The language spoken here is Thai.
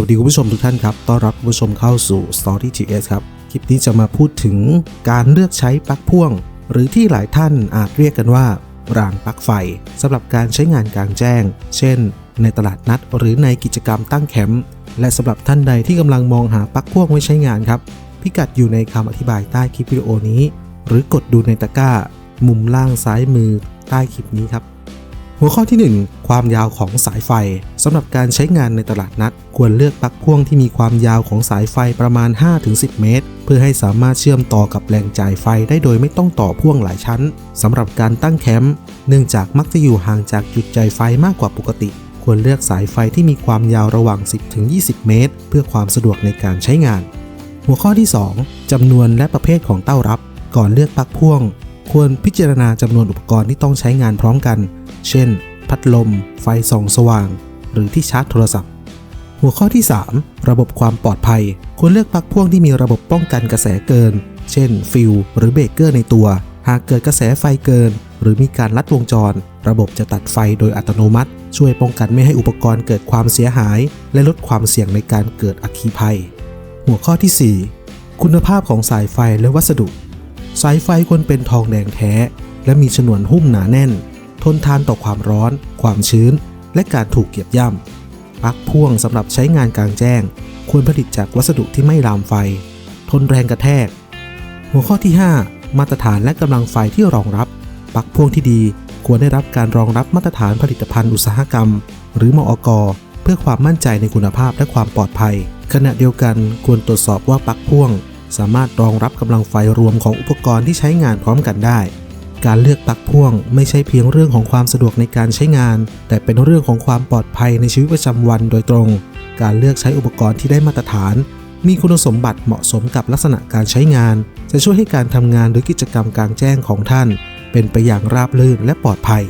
วัสดีคุณผู้ชมทุกท่านครับ ต้อนรับคุณผู้ชมเข้าสู่ Story GS ครับ คลิปนี้จะมาพูดถึงการเลือกใช้ปลั๊กพ่วง หรือที่หลายท่านอาจเรียกกันว่ารางปลั๊กไฟสำหรับการใช้งานกลางแจ้ง เช่น ในตลาดนัดหรือในกิจกรรมตั้งแคมป์ และสำหรับท่านใดที่กำลังมองหาปลั๊กพ่วงไว้ใช้งานครับ พิกัดอยู่ในคำอธิบายใต้คลิปวิดีโอนี้ หรือกดดูในตะกร้า มุมล่างซ้ายมือใต้คลิปนี้ครับ หัวข้อที่ 1 ความยาวของสายไฟสำหรับการใช้งานในตลาดนัด ควรเลือกปลั๊กพ่วงที่มีความยาวของสายไฟประมาณ 5-10 เมตร เพื่อให้สามารถเชื่อมต่อกับแหล่งจ่ายไฟได้โดยไม่ต้องต่อพ่วงหลายชั้นสำหรับการตั้งแคมป์เนื่องจากมักจะอยู่ห่างจากจุดจ่ายไฟมากกว่าปกติ ควรเลือกสายไฟที่มีความยาวระหว่าง 10-20 เมตร เพื่อความสะดวกในการใช้งาน หัวข้อที่ 2จำนวนและประเภทของเต้ารับ ก่อนเลือกปลั๊กพ่วง ควรพิจารณาจำนวนอุปกรณ์ที่ต้องใช้งานพร้อมกัน เช่น พัดลม ไฟส่องสว่าง หรือที่ชาร์จโทรศัพท์ หัวข้อที่ 3 ระบบความปลอดภัย ควรเลือกปลั๊กพ่วงที่มีระบบป้องกันกระแสเกิน เช่น ฟิลหรือเบรกเกอร์ในตัว หากเกิดกระแสไฟเกิน หรือมีการลัดวงจร ระบบจะตัดไฟโดยอัตโนมัติ ช่วยป้องกันไม่ให้อุปกรณ์เกิดความเสียหาย และลดความเสี่ยงในการเกิดอัคคีภัย หัวข้อที่ 4 คุณภาพของสายไฟและวัสดุ สายไฟควรเป็นทองแดงแท้ และมีฉนวนหุ้มหนาแน่น ทนทานต่อความร้อน ความชื้น และการถูกเกียบย่ำปลั๊กพ่วงสำหรับใช้งานกลางแจ้ง ควรผลิตจากวัสดุที่ไม่ลามไฟ ทนแรงกระแทก หัวข้อที่ 5 มาตรฐานและกำลังไฟที่รองรับปลั๊กพ่วงที่ดีควรได้รับการรองรับมาตรฐานผลิตภัณฑ์อุตสาหกรรม หรือมอก เพื่อความมั่นใจในคุณภาพและความปลอดภัย ขณะเดียวกันควรตรวจสอบว่าปลั๊กพ่วง สามารถรองรับกำลังไฟรวมของอุปกรณ์ที่ใช้งานพร้อมกันได้ การเลือกปลั๊กพ่วงไม่ใช่เพียงเรื่องของความสะดวกในการใช้งาน แต่เป็นเรื่องของความปลอดภัยในชีวิตประจำวันโดยตรง การเลือกใช้อุปกรณ์ที่ได้มาตรฐาน มีคุณสมบัติเหมาะสมกับลักษณะการใช้งาน จะช่วยให้การทำงานหรือกิจกรรมกลางแจ้งของท่าน เป็นไปอย่างราบรื่นและปลอดภัย